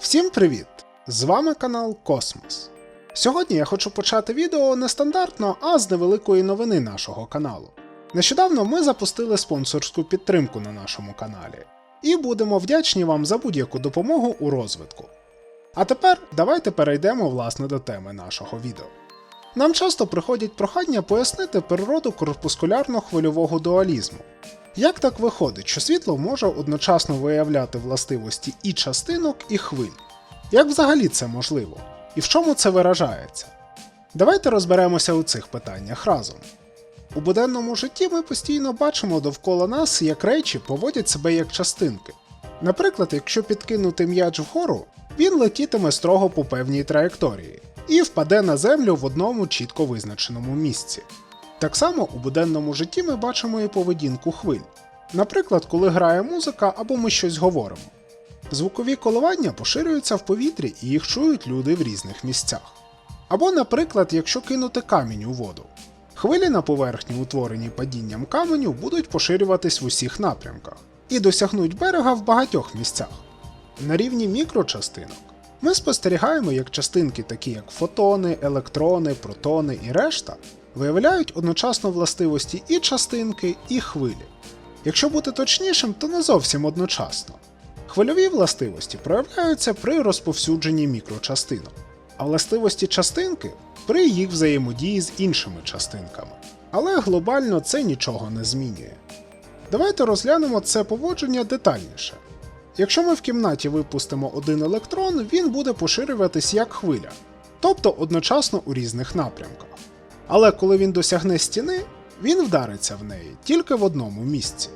Всім привіт! З вами канал Космос. Сьогодні я хочу почати відео не стандартно, а з невеликої новини нашого каналу. Нещодавно ми запустили спонсорську підтримку на нашому каналі і будемо вдячні вам за будь-яку допомогу у розвитку. А тепер давайте перейдемо власне до теми нашого відео. Нам часто приходять прохання пояснити природу корпускулярно-хвильового дуалізму. Як так виходить, що світло може одночасно виявляти властивості і частинок, і хвиль? Як взагалі це можливо? І в чому це виражається? Давайте розберемося у цих питаннях разом. У буденному житті ми постійно бачимо довкола нас, як речі поводять себе як частинки. Наприклад, якщо підкинути м'яч вгору, він летітиме строго по певній траєкторії і впаде на землю в одному чітко визначеному місці. Так само у буденному житті ми бачимо і поведінку хвиль. Наприклад, коли грає музика або ми щось говоримо. Звукові коливання поширюються в повітрі і їх чують люди в різних місцях. Або, наприклад, якщо кинути камінь у воду. Хвилі на поверхні, утворені падінням каменю, будуть поширюватись в усіх напрямках і досягнуть берега в багатьох місцях. На рівні мікрочастинок ми спостерігаємо, як частинки, такі як фотони, електрони, протони і решта, виявляють одночасно властивості і частинки, і хвилі. Якщо бути точнішим, то не зовсім одночасно. Хвильові властивості проявляються при розповсюдженні мікрочастинок, а властивості частинки при їх взаємодії з іншими частинками. Але глобально це нічого не змінює. Давайте розглянемо це поводження детальніше. Якщо ми в кімнаті випустимо один електрон, він буде поширюватись як хвиля, тобто одночасно у різних напрямках. Але коли він досягне стіни, він вдариться в неї тільки в одному місці.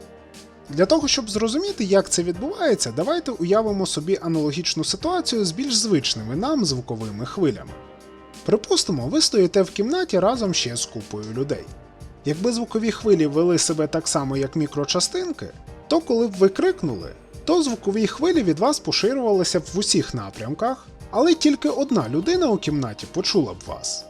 Для того, щоб зрозуміти, як це відбувається, давайте уявимо собі аналогічну ситуацію з більш звичними нам звуковими хвилями. Припустимо, ви стоїте в кімнаті разом ще з купою людей. Якби звукові хвилі вели себе так само, як мікрочастинки, то коли б ви крикнули, то звукові хвилі від вас поширювалися б в усіх напрямках, але тільки одна людина у кімнаті почула б вас.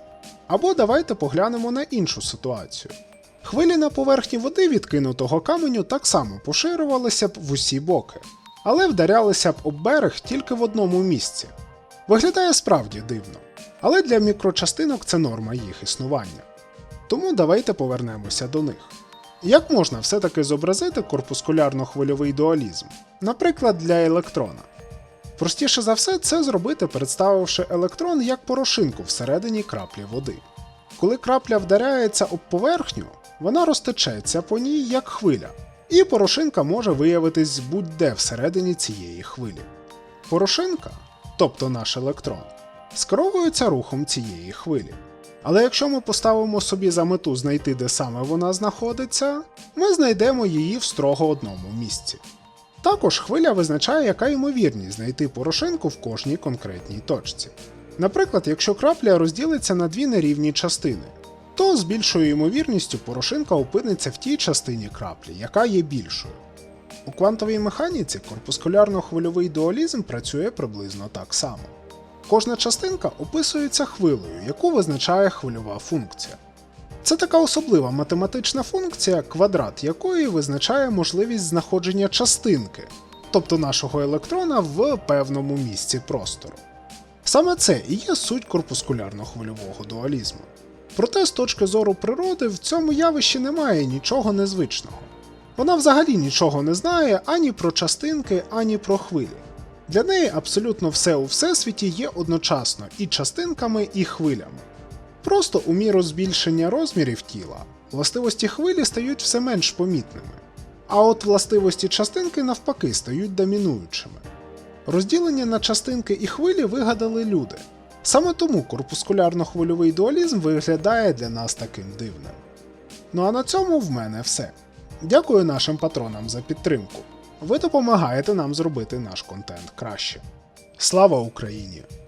Або давайте поглянемо на іншу ситуацію. Хвилі на поверхні води відкинутого каменю так само поширювалися б в усі боки, але вдарялися б об берег тільки в одному місці. Виглядає справді дивно, але для мікрочастинок це норма їх існування. Тому давайте повернемося до них. Як можна все-таки зобразити корпускулярно-хвильовий дуалізм, наприклад, для електрона? Простіше за все це зробити, представивши електрон як порошинку всередині краплі води. Коли крапля вдаряється об поверхню, вона розтечеться по ній як хвиля, і порошинка може виявитись будь-де всередині цієї хвилі. Порошинка, тобто наш електрон, скеровується рухом цієї хвилі. Але якщо ми поставимо собі за мету знайти, де саме вона знаходиться, ми знайдемо її в строго одному місці. Також хвиля визначає, яка ймовірність знайти порошинку в кожній конкретній точці. Наприклад, якщо крапля розділиться на дві нерівні частини, то з більшою ймовірністю порошинка опиниться в тій частині краплі, яка є більшою. У квантовій механіці корпускулярно-хвильовий дуалізм працює приблизно так само. Кожна частинка описується хвилею, яку визначає хвильова функція. Це така особлива математична функція, квадрат якої визначає можливість знаходження частинки, тобто нашого електрона в певному місці простору. Саме це і є суть корпускулярно-хвильового дуалізму. Проте, з точки зору природи, в цьому явищі немає нічого незвичного. Вона взагалі нічого не знає ані про частинки, ані про хвилі. Для неї абсолютно все у всесвіті є одночасно і частинками, і хвилями. Просто у міру збільшення розмірів тіла властивості хвилі стають все менш помітними, а от властивості частинки навпаки стають домінуючими. Розділення на частинки і хвилі вигадали люди. Саме тому корпускулярно-хвильовий дуалізм виглядає для нас таким дивним. Ну а на цьому в мене все. Дякую нашим патронам за підтримку. Ви допомагаєте нам зробити наш контент краще. Слава Україні!